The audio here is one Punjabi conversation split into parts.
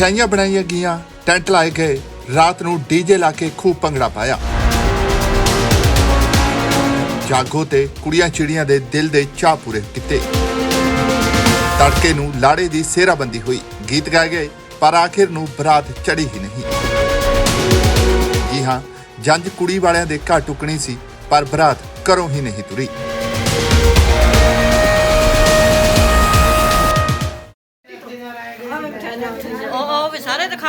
ਮਠਿਆਈਆਂ ਬਣਾਈਆਂ ਗਈਆਂ, ਟੈਂਟ ਲਾਏ ਗਏ, ਰਾਤ ਨੂੰ ਡੀਜੇ ਲਾ ਕੇ ਖੂਬ ਭੰਗੜਾ ਪਾਇਆ। ਜਾਗੋ ਤੇ ਕੁੜੀਆਂ ਚਿੜੀਆਂ ਦੇ ਦਿਲ ਦੇ ਚਾਹ ਪੂਰੇ ਕੀਤੇ। ਤੜਕੇ ਨੂੰ ਲਾੜੇ ਦੀ ਸੇਰਾਬੰਦੀ ਹੋਈ। ਗੀਤ ਗਾਏ ਗਏ, ਪਰ ਆਖਿਰ ਨੂੰ ਬਰਾਤ ਚੜੀ ਹੀ ਨਹੀਂ। ਜੀ ਹਾਂ ਜੰਜ ਕੁੜੀ ਵਾਲਿਆਂ ਦੇ ਘਰ ਟੁਕਣੀ ਸੀ, ਪਰ ਬਰਾਤ ਘਰੋਂ ਹੀ ਨਹੀਂ ਤੁਰੀ।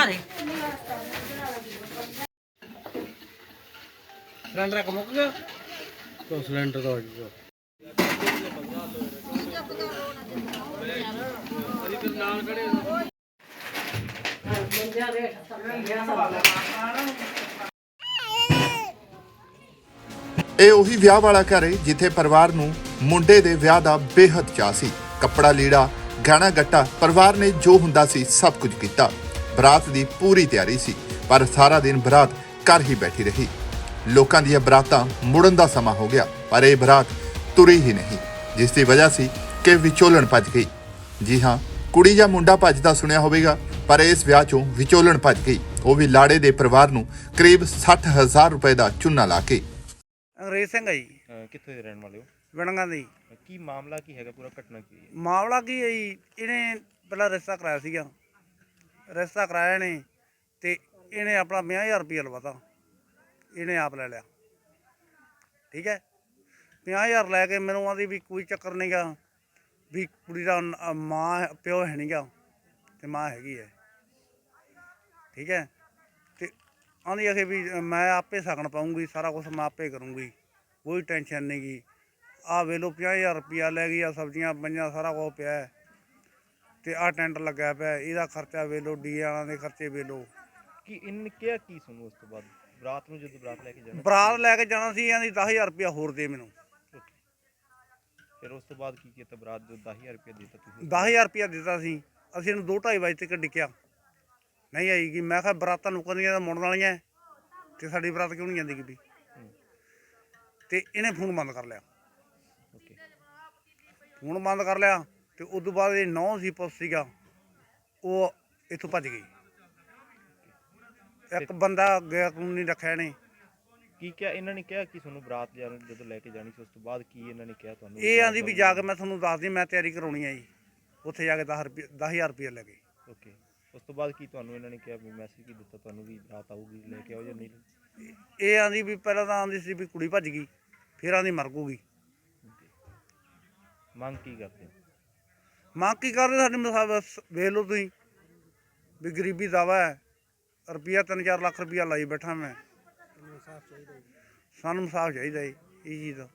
ਸਾਰੇ ਦਿਖਾ ਦੇ ਸਿਲੰਡਰ ਇੱਕ ਮੁੱਕ ਗਿਆ ਤੋ ਸਿਲੰਡਰ ਦਾ ਜੀ ਇਹ ਉਹੀ ਵਿਆਹ ਵਾਲਾ ਘਰ ਹੈ ਜਿੱਥੇ ਪਰਿਵਾਰ ਨੂੰ ਮੁੰਡੇ ਦੇ ਵਿਆਹ ਦਾ ਬੇਹੱਦ ਚਾਅ ਸੀ। ਕੱਪੜਾ ਲੀੜਾ ਗਾਣਾ ਗੱਟਾ ਪਰਿਵਾਰ ਨੇ ਜੋ ਹੁੰਦਾ ਸੀ ਸਭ ਕੁਝ ਕੀਤਾ। ਬਰਾਤ ਦੀ ਪੂਰੀ ਤਿਆਰੀ ਸੀ ਪਰ ਸਾਰਾ ਦਿਨ ਬਰਾਤ ਘਰ ਹੀ ਬੈਠੀ ਰਹੀ। ਲੋਕਾਂ ਦੀਆਂ ਬਰਾਤਾਂ ਮੁੜਨ ਦਾ ਸਮਾਂ ਹੋ ਗਿਆ ਪਰ ਇਹ ਬਰਾਤ ਤੁਰੀ ਹੀ ਨਹੀਂ ਜਿਸ ਦੀ ਵਜ੍ਹਾ ਸੀ ਕਿ ਵਿਚੋਲਣ ਭੱਜ ਗਈ। ਜੀ ਹਾਂ ਕੁੜੀ ਜਾਂ ਮੁੰਡਾ ਭੱਜਦਾ ਸੁਣਿਆ ਹੋਵੇਗਾ ਪਰ ਇਸ ਵਿਆਹ ਚੋਂ ਵਿਚੋਲਣ ਭੱਜ ਗਈ। ਉਹ ਵੀ ਲਾੜੇ ਦੇ ਪਰਿਵਾਰ ਨੂੰ ਕਰੀਬ 60000 ਰੁਪਏ ਦਾ ਚੁੰਨਾ ਲਾ ਕੇ। ਅੰਗਰੇਜ਼ ਸਿੰਘ ਆ ਜੀ। ਅਹ ਕਿੱਥੋਂ ਦੇ ਰਹਿਣ ਵਾਲੇ ਹੋ? ਵਿਣਗਾ ਦੀ ਕੀ ਮਾਮਲਾ ਕੀ ਹੈਗਾ ਪੂਰਾ ਘਟਨਾ ਕੀ ਹੈ? ਮਾਮਲਾ ਕੀ ਹੈ ਜੀ? ਇਹਨੇ ਪਹਿਲਾਂ ਰਿਸ਼ਤਾ ਕਰਾਇਆ ਸੀਗਾ। ਰਸਤਾ ਕਰਾਇਆ ਨੇ ਤੇ ਇਹਨੇ ਆਪਣਾ 50000 ਰੁਪਏ ਲਵਾਤਾ। ਇਹਨੇ ਆਪ ਲੈ ਲਿਆ। ਠੀਕ ਹੈ? 50000 ਲੈ ਕੇ ਮੈਨੂੰ ਆਂਦੀ ਵੀ ਕੋਈ ਚੱਕਰ ਨਹੀਂਗਾ ਵੀ ਕੁੜੀ ਦਾ ਮਾਂ ਪਿਓ ਹੈ ਨਹੀਂਗਾ ਤੇ ਮਾਂ ਹੈਗੀ ਹੈ। ਠੀਕ ਹੈ? ਤੇ ਆਂਦੀ ਆਖੇ ਵੀ ਮੈਂ ਆਪੇ ਸਗਣ ਪਾਉਂਗੀ, ਸਾਰਾ ਕੁਝ ਮੈਂ ਆਪੇ ਕਰੂੰਗੀ, ਕੋਈ ਟੈਨਸ਼ਨ ਨਹੀਂਗੀ ਆ ਵੇਲੋ 50000 ਰੁਪਿਆ ਲੈ ਗਈ ਆ ਸਬਜ਼ੀਆਂ ਪੰਜਾਂ ਸਾਰਾ ਕੁਝ ਪਿਆ ਤੇ ਆ ਟੈਂਟ ਲੱਗਿਆ ਪਿਆ ਇਹਦਾ ਖਰਚਾ ਵੇਲੋ ਡੀ ਵਾਲਾਂ ਦੇ ਖਰਚੇ ਵੇਲੋ ਕੀ ਇਹਨੇ ਕਿਹਾ ਕੀ ਸੁਣੋ ਉਸ ਤੋਂ ਬਾਅਦ? ਬਰਾਤ ਨੂੰ ਜਦੋਂ ਬਰਾਤ ਲੈ ਕੇ ਜਾਣਾ? ਬਰਾਤ ਲੈ ਕੇ ਜਾਣਾ ਸੀ ਆਂਦੀ 10000 ਰੁਪਿਆ ਹੋਰ ਦੇ ਮੈਨੂੰ। ਫਿਰ ਉਸ ਤੋਂ ਬਾਅਦ ਕੀ ਕੀਤਾ ਬਰਾਤ ਜੋ 10000 ਰੁਪਏ ਦਿੱਤਾ ਤੁਸੀਂ? 10000 ਰੁਪਿਆ ਦਿੱਤਾ ਸੀ। ਅਸੀਂ ਇਹਨੂੰ 2:30 ਵਜੇ ਤੱਕ ਡਿੱਕਿਆ। ਨਹੀਂ ਆਈਗੀ ਮੈਂ ਕਿਹਾ ਬਰਾਤਾਂ ਨੁਕਰਨੀਆਂ ਤਾਂ ਮੁੜਨ ਵਾਲੀਆਂ ਤੇ ਸਾਡੀ ਬਰਾਤ ਕਿਉਂ ਨਹੀਂ ਜਾਂਦੀ ਕਿਤੇ? ਤੇ ਇਹਨੇ ਫੋਨ ਬੰਦ ਕਰ ਲਿਆ। ਓਕੇ। ਫੋਨ ਬੰਦ ਕਰ ਲਿਆ। ਤੇ ਉਸ ਤੋਂ ਬਾਅਦ ਇਹ ਨੌ ਸੀ ਪੁੱਤ ਸੀਗਾ ਉਹ ਇੱਥੋਂ ਭੱਜ ਗਈ। ਇੱਕ ਬੰਦਾ ਗਿਆ ਕਾਨੂੰਨੀ ਰੱਖਿਆ ਨੇ। ਕੀ ਕਿਹਾ ਇਹਨਾਂ ਨੇ ਕਿਹਾ ਕਿ ਤੁਹਾਨੂੰ ਬਰਾਤ ਜਾਣ ਜਦੋਂ ਲੈ ਕੇ ਜਾਣੀ ਸੀ ਉਸ ਤੋਂ ਬਾਅਦ ਕੀ ਇਹਨਾਂ ਨੇ ਕਿਹਾ ਤੁਹਾਨੂੰ? ਇਹ ਆਂਦੀ ਵੀ ਜਾ ਕੇ ਮੈਂ ਤੁਹਾਨੂੰ ਦੱਸਦੀ ਮੈਂ ਤਿਆਰੀ ਕਰਾਉਣੀ ਆ ਜੀ। ਉੱਥੇ ਜਾ ਕੇ 10 ਰੁਪਏ 10000 ਰੁਪਏ ਲੈ ਗਏ। ਓਕੇ ਉਸ ਤੋਂ ਬਾਅਦ ਕੀ ਤੁਹਾਨੂੰ ਇਹਨਾਂ ਨੇ ਕਿਹਾ ਵੀ ਮੈਸੇਜ ਕੀ ਦਿੱਤਾ ਤੁਹਾਨੂੰ ਵੀ ਬਰਾਤ ਆਊਗੀ ਲੈ ਕੇ ਆਓ ਜਾਂ ਨਹੀਂ? ਇਹ ਆਂਦੀ ਵੀ ਪਹਿਲਾਂ ਤਾਂ ਆਂਦੀ ਸੀ ਵੀ ਕੁੜੀ ਭੱਜ ਗਈ ਫਿਰ ਆਂਦੀ ਮਰ ਗੂਗੀ ਮੰਗ ਕੀ ਕਰਦੇ ਮੰਗ ਕੀ ਕਰਦੇ ਸਾਡੇ ਮਸਾਬ ਵੇਖ ਲਓ ਤੁਸੀਂ ਵੀ ਗਰੀਬੀ ਦਾਵਾ ਹੈ। ਰੁਪਿਆ 3-4 ਲੱਖ ਰੁਪਿਆ ਲਾਈ ਬੈਠਾ ਮੈਂ। ਸਾਨੂੰ ਇਨਸਾਫ ਚਾਹੀਦਾ ਜੀ, ਇਹ ਚੀਜ਼ ਦਾ।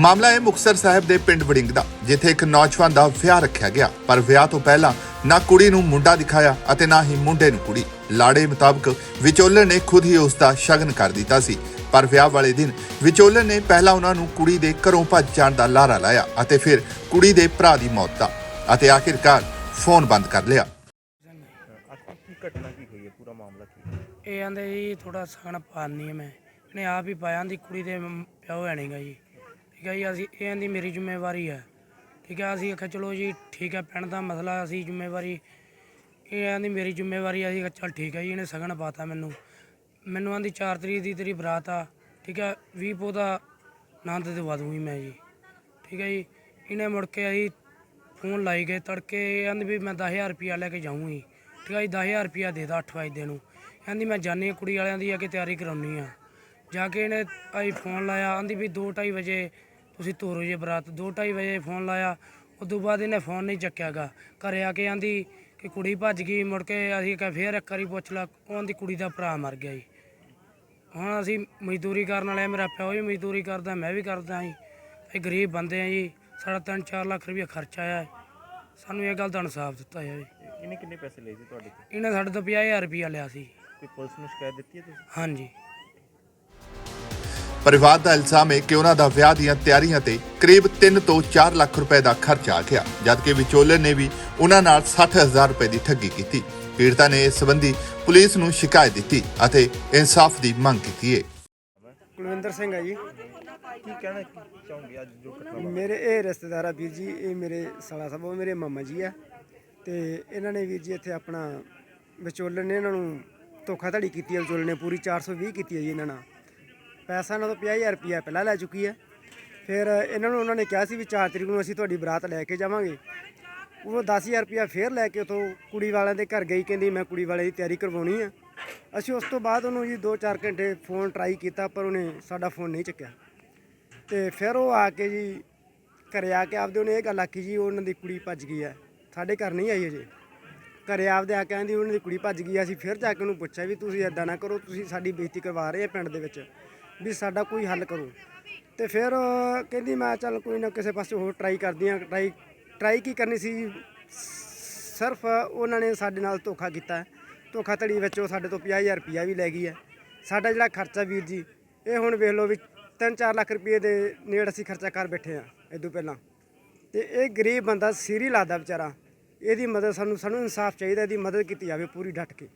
ਮਾਮਲਾ ਹੈ ਮੁਕਤਸਰ ਸਾਹਿਬ ਦੇ ਪਿੰਡ ਵੜਿੰਗ ਦਾ, ਜਿੱਥੇ ਇੱਕ ਨੌਜਵਾਨ ਦਾ ਵਿਆਹ ਰੱਖਿਆ ਗਿਆ। ਪਰ ਵਿਆਹ ਤੋਂ ਪਹਿਲਾਂ ਨਾ ਕੁੜੀ ਨੂੰ ਮੁੰਡਾ ਦਿਖਾਇਆ ਅਤੇ ਨਾ ਹੀ ਮੁੰਡੇ ਨੂੰ ਕੁੜੀ। ਲਾੜੇ ਮੁਤਾਬਕ ਵਿਚੋਲਨ ਨੇ ਖੁਦ ਹੀ ਉਸ ਦਾ ਸ਼ਗਨ ਕਰ ਦਿੱਤਾ ਸੀ। ਪਰ ਵਿਆਹ ਵਾਲੇ ਦਿਨ ਵਿਚੋਲਨ ਨੇ ਪਹਿਲਾਂ ਉਹਨਾਂ ਨੂੰ ਕੁੜੀ ਦੇ ਘਰੋਂ ਭੱਜ ਜਾਣ ਦਾ ਲਾਰਾ ਲਾਇਆ ਅਤੇ ਫਿਰ ਕੁੜੀ ਦੇ ਭਰਾ ਦੀ ਮੌਤ ਦਾ ਅਤੇ ਆਖਿਰਕਾਰ ਫੋਨ ਬੰਦ ਕਰ ਲਿਆ। ਅੱਜ ਕੀ ਘਟਨਾ ਕੀ ਹੋਈ ਹੈ? ਪੂਰਾ ਮਾਮਲਾ ਕੀ ਹੈ? ਇਹ ਆਂਦੇ ਜੀ ਥੋੜਾ ਸਗਨ ਪਾਣੀ ਹੈ ਮੈਂ। ਇਹਨੇ ਆਪ ਹੀ ਪਾਇਆ ਦੀ ਕੁੜੀ ਦੇ ਮ- ਪਿਓ ਹੈ ਨਹੀਂਗਾ ਜੀ। ਠੀਕ ਹੈ ਜੀ ਅਸੀਂ ਇਹ ਆਂਦੀ ਮੇਰੀ ਜ਼ਿੰਮੇਵਾਰੀ ਹੈ। ਠੀਕ ਹੈ ਅਸੀਂ ਆਖਿਆ ਚਲੋ ਜੀ ਠੀਕ ਹੈ ਪਿੰਡ ਦਾ ਮਸਲਾ ਅਸੀਂ ਜ਼ਿੰਮੇਵਾਰੀ ਇਹ ਆਂਦੀ ਮੇਰੀ ਜ਼ਿੰਮੇਵਾਰੀ ਹੈ ਅਸੀਂ ਚੱਲ ਠੀਕ ਹੈ ਜੀ ਇਹਨੇ ਸਗਨ ਪਾਤਾ ਮੈਨੂੰ। ਮੈਨੂੰ ਆਂਦੀ 4 ਤਰੀਕ ਦੀ ਤੇਰੀ ਬਰਾਤ ਆ, ਠੀਕ ਆ 20 ਪੋ ਦਾ ਆਨੰਦ ਦਵਾ ਦੂੰਗੀ ਮੈਂ ਜੀ। ਠੀਕ ਹੈ ਜੀ, ਇਹਨੇ ਮੁੜ ਕੇ ਅਸੀਂ ਫੋਨ ਲਾਈ ਗਏ ਤੜਕੇ ਕਹਿੰਦੀ ਵੀ ਮੈਂ 10000 ਰੁਪਿਆ ਲੈ ਕੇ ਜਾਊਂਗੀ ਠੀਕ ਹੈ ਜੀ 10000 ਰੁਪਿਆ ਦੇ ਦਾ 8 ਵਜੇ ਨੂੰ। ਕਹਿੰਦੀ ਮੈਂ ਜਾਣੀ ਆ ਕੁੜੀ ਵਾਲਿਆਂ ਦੀ ਆ ਕੇ ਤਿਆਰੀ ਕਰਾਉਣੀ ਆ। ਜਾ ਕੇ ਇਹਨੇ ਆਈ ਫੋਨ ਲਾਇਆ ਕਹਿੰਦੀ ਵੀ 2:30 ਵਜੇ ਤੁਸੀਂ ਤੋਰੋ ਜੇ ਬਰਾਤ। 2:30 ਵਜੇ ਫੋਨ ਲਾਇਆ, ਉਦੋਂ ਬਾਅਦ ਇਹਨੇ ਫੋਨ ਨਹੀਂ ਚੱਕਿਆਗਾ। ਘਰੇ ਆ ਕੇ ਆਂਦੀ ਕਿ ਕੁੜੀ ਭੱਜ ਗਈ, ਮੁੜ ਕੇ ਅਸੀਂ ਕਿਹਾ, ਫੇਰ ਇੱਕ ਵਾਰੀ ਪੁੱਛ ਲਾ, ਉਹ ਦੀ ਕੁੜੀ ਦਾ ਭਰਾ ਮਰ ਗਿਆ ਜੀ। ਹੁਣ ਅਸੀਂ ਮਜ਼ਦੂਰੀ ਕਰਨ ਵਾਲੇ ਆ, ਮੇਰਾ ਪਿਓ ਵੀ ਮਜ਼ਦੂਰੀ ਕਰਦਾ ਮੈਂ ਵੀ ਕਰਦਾ ਜੀ। ਅਸੀਂ ਗਰੀਬ ਬੰਦੇ ਆ ਜੀ ਸਾਡਾ 3-4 ਲੱਖ ਰੁਪਏ ਖਰਚਾ ਆਇਆ। ਸਾਨੂੰ ਇਹ ਗੱਲ ਦਾ ਇਨਸਾਫ ਦਿੱਤਾ ਜਾਵੇ। ਇਹਨੇ ਕਿੰਨੇ ਪੈਸੇ ਲਏ ਸੀ ਤੁਹਾਡੇ ਤੋਂ ਇਹਨੇ ਸਾਡੇ ਤੋਂ 50000 ਰੁਪਇਆ ਲਿਆ ਸੀ। ਕੋਈ ਪੁਲਿਸ ਨੂੰ ਸ਼ਿਕਾਇਤ ਦਿੱਤੀ ਹੈ ਤੁਸੀਂ? ਹਾਂਜੀ। ਪਰਿਵਾਰ ਦਾ ਇਲਜ਼ਾਮ ਹੈ ਕਿ ਉਹਨਾਂ ਦਾ ਵਿਆਹ ਦੀਆਂ ਤਿਆਰੀਆਂ ਤੇ ਕਰੀਬ 3 ਤੋਂ 4 ਲੱਖ ਰੁਪਏ ਦਾ ਖਰਚ ਆ ਗਿਆ ਜਦਕਿ ਵਿਚੋਲਨ ਨੇ ਵੀ ਉਹਨਾਂ ਨਾਲ 60000 ਰੁਪਏ ਦੀ ਠੱਗੀ ਕੀਤੀ। ਪੀੜਤਾ ਨੇ ਇਸ ਸੰਬੰਧੀ ਪੁਲਿਸ ਨੂੰ ਸ਼ਿਕਾਇਤ ਦਿੱਤੀ ਅਤੇ ਇਨਸਾਫ ਦੀ ਮੰਗ ਕੀਤੀ ਹੈ ਕੁਲਵਿੰਦਰ ਸਿੰਘ ਹੈ ਜੀ। ਕੀ ਕਹਿਣਾ ਚਾਹੋਗੇ ਅੱਜ ਜੋ ਘਟਨਾ? ਮੇਰੇ ਇਹ ਰਿਸ਼ਤੇਦਾਰ ਆ ਵੀਰ ਜੀ ਇਹ ਮੇਰੇ ਸਾਲਾ ਸਾਹਿਬ ਉਹ ਮੇਰੇ ਮਾਮਾ ਜੀ ਆ। ਤੇ ਇਹਨਾਂ ਨੇ ਵੀਰ ਜੀ ਇੱਥੇ ਆਪਣਾ ਵਿਚੋਲਨ ਨੇ ਇਹਨਾਂ ਨੂੰ ਧੋਖਾਧੜੀ ਕੀਤੀ ਹੈ ਵਿਚੋਲਨ ਨੇ ਪੂਰੀ 420 ਕੀਤੀ ਹੈ ਜੀ ਇਹਨਾਂ ਨਾਲ। ਪੈਸਾ ਇਹਨਾਂ ਤੋਂ 50000 ਰੁਪਇਆ ਪਹਿਲਾਂ ਲੈ ਚੁੱਕੀ ਹੈ ਫਿਰ ਇਹਨਾਂ ਨੂੰ ਉਹਨਾਂ ਨੇ ਕਿਹਾ ਸੀ ਵੀ 4 ਤਰੀਕ ਨੂੰ ਅਸੀਂ ਤੁਹਾਡੀ ਬਰਾਤ ਲੈ ਕੇ ਜਾਵਾਂਗੇ। ਉਹ 10000 ਰੁਪਇਆ ਫੇਰ ਲੈ ਕੇ ਉਥੋਂ ਕੁੜੀ ਵਾਲਿਆਂ ਦੇ ਘਰ ਗਈ, ਕਹਿੰਦੀ ਮੈਂ ਕੁੜੀ ਵਾਲੇ ਦੀ ਤਿਆਰੀ ਕਰਵਾਉਣੀ ਆ। ਅਸੀਂ ਉਸ ਤੋਂ ਬਾਅਦ ਉਹਨੂੰ ਜੀ 2-4 ਘੰਟੇ ਫੋਨ ਟਰਾਈ ਕੀਤਾ, ਪਰ ਉਹਨੇ ਸਾਡਾ ਫੋਨ ਨਹੀਂ ਚੱਕਿਆ। ਤੇ ਫਿਰ ਉਹ ਆ ਕੇ ਜੀ ਘਰੇ ਆ ਕੇ ਆਪਦੇ ਉਹਨੇ ਇਹ ਗੱਲ ਆਖੀ ਜੀ, ਉਹਨਾਂ ਦੀ ਕੁੜੀ ਭੱਜ ਗਈ ਹੈ ਸਾਡੇ ਘਰ ਨਹੀਂ ਆਈ ਅਜੇ ਘਰੇ ਆਪਦੇ ਆ ਕੇ ਕਹਿੰਦੀ ਉਹਨਾਂ ਦੀ ਕੁੜੀ ਭੱਜ ਗਈ ਹੈ। ਅਸੀਂ ਫਿਰ ਜਾ ਕੇ ਉਹਨੂੰ ਪੁੱਛਿਆ ਵੀ ਤੁਸੀਂ ਐਦਾਂ ਨਾ ਕਰੋ, ਤੁਸੀਂ ਸਾਡੀ ਬੇਇੱਜ਼ਤੀ ਕਰਵਾ ਰਹੇ ਆ ਪਿੰਡ ਦੇ ਵਿੱਚ, ਵੀ ਸਾਡਾ ਕੋਈ ਹੱਲ ਕਰੋ। ਤੇ ਫਿਰ ਕਹਿੰਦੀ ਮੈਂ ਚੱਲ ਕੋਈ ਨਾ ਕਿਸੇ ਪਾਸੇ ਹੋਰ ਟਰਾਈ ਕਰਦੀ ਆ ਟਰਾਈ ਟਰਾਈ ਕੀ ਕਰਨੀ ਸੀ, ਸਿਰਫ ਉਹਨਾਂ ਨੇ ਸਾਡੇ ਨਾਲ ਧੋਖਾ ਕੀਤਾ। ਹੈ। ਧੋਖਾਧੜੀ ਵਿੱਚ ਉਹ ਸਾਡੇ ਤੋਂ 50000 ਰੁਪਇਆ ਵੀ ਲੈ ਗਈ ਹੈ। ਸਾਡਾ ਜਿਹੜਾ ਖਰਚਾ ਵੀਰ ਜੀ, ਇਹ ਹੁਣ ਵੇਖ ਲਓ ਵੀ 3-4 ਲੱਖ ਰੁਪਏ ਦੇ ਨੇੜ ਅਸੀਂ ਖਰਚਾ ਕਰ ਬੈਠੇ ਆ ਇਦੋਂ ਪਹਿਲਾਂ। ਤੇ ਇਹ ਗਰੀਬ ਬੰਦਾ ਸੀਰੀ ਲਾਦਾ ਵਿਚਾਰਾ, ਇਹਦੀ ਮਦਦ ਸਾਨੂੰ ਸਾਨੂੰ ਇਨਸਾਫ ਚਾਹੀਦਾ, ਇਹਦੀ ਮਦਦ ਕੀਤੀ ਜਾਵੇ ਪੂਰੀ ਡਟ ਕੇ।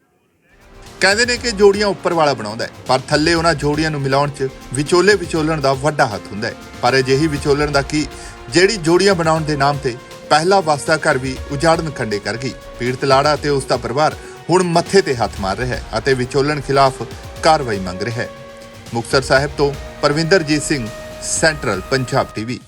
ਕਹਿੰਦੇ ਨੇ ਕਿ ਜੋੜੀਆਂ ਉੱਪਰ ਵਾਲਾ ਬਣਾਉਂਦਾ ਹੈ, ਪਰ ਥੱਲੇ ਉਹਨਾਂ ਜੋੜੀਆਂ ਨੂੰ ਮਿਲਾਉਣ 'ਚ ਵਿਚੋਲੇ ਵਿਚੋਲਣ ਦਾ ਵੱਡਾ ਹੱਥ ਹੁੰਦਾ ਹੈ। ਪਰ ਅਜਿਹੀ ਵਿਚੋਲਣ ਦਾ ਕੀ? ਜਿਹੜੀ ਜੋੜੀਆਂ ਬਣਾਉਣ ਦੇ ਨਾਮ ਤੇ ਪਹਿਲਾ ਵਸਦਾ ਘਰ ਵੀ ਉਜਾੜਨ ਖੰਡੇ ਕਰ ਗਈ। ਪੀੜਤ ਲਾੜਾ ਅਤੇ ਉਸ ਦਾ ਪਰਿਵਾਰ ਹੁਣ ਮੱਥੇ ਤੇ ਹੱਥ ਮਾਰ ਰਿਹਾ ਹੈ ਅਤੇ ਵਿਚੋਲਣ ਖਿਲਾਫ ਕਾਰਵਾਈ ਮੰਗ ਰਿਹਾ ਹੈ। ਮੁਕਤਸਰ ਸਾਹਿਬ ਤੋਂ ਪਰਵਿੰਦਰਜੀਤ ਸਿੰਘ, ਸੈਂਟਰਲ ਪੰਜਾਬ ਟੀਵੀ।